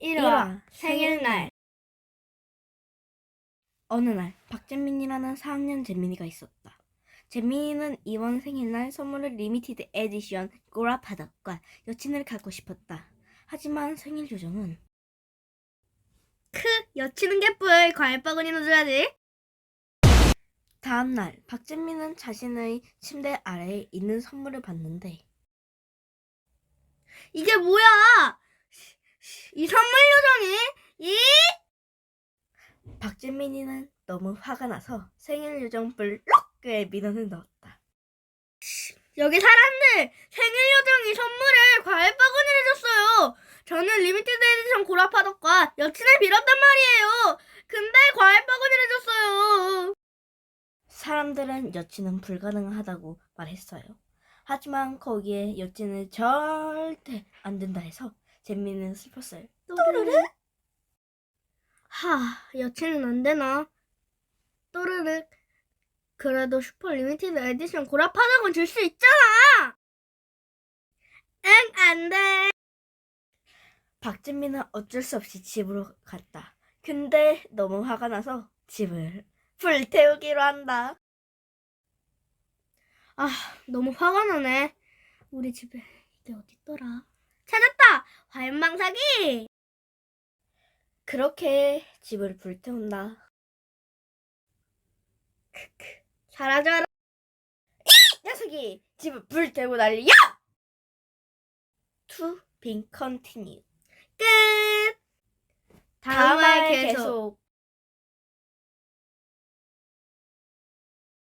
1화 생일날. 어느 날 박재민이라는 4학년 재민이가 있었다. 재민이는 이번 생일날 선물을 리미티드 에디션 꼬라파덕과 여친을 갖고 싶었다. 하지만 생일 요정은 크 여치는 개뿔. 과일 바구니 넣어줘야지. 다음 날 박재민은 자신의 침대 아래에 있는 선물을 봤는데 이게 뭐야 이 선물 요정이 이 박재민이는 너무 화가 나서 생일 요정 블록에 민원을 넣었다. 여기 사람들 생일 요정이 선물을 과일 바구니를 줬어요 저는 리미티드 에디션 고라파덕과 여친을 빌었단 말이에요 근데 과일 바구니를 줬어요 사람들은 여친은 불가능하다고 말했어요. 하지만 거기에 여친은 절대 안 된다 해서 재민이는 슬펐어요. 또르르 하, 여친은 안 되나? 또르륵. 그래도 슈퍼 리미티드 에디션 고라파덕은 줄수 있잖아! 응, 안 돼. 박진미는 어쩔 수 없이 집으로 갔다. 근데 너무 화가 나서 집을 불태우기로 한다. 아, 너무 화가 나네. 우리 집에 이게 어딨더라? 화염방사기! 그렇게 집을 불태운다. 크크. 사라져라. 녀석이 집을 불태우고 난리야! To be continued. 끝! 다음 화. 계속.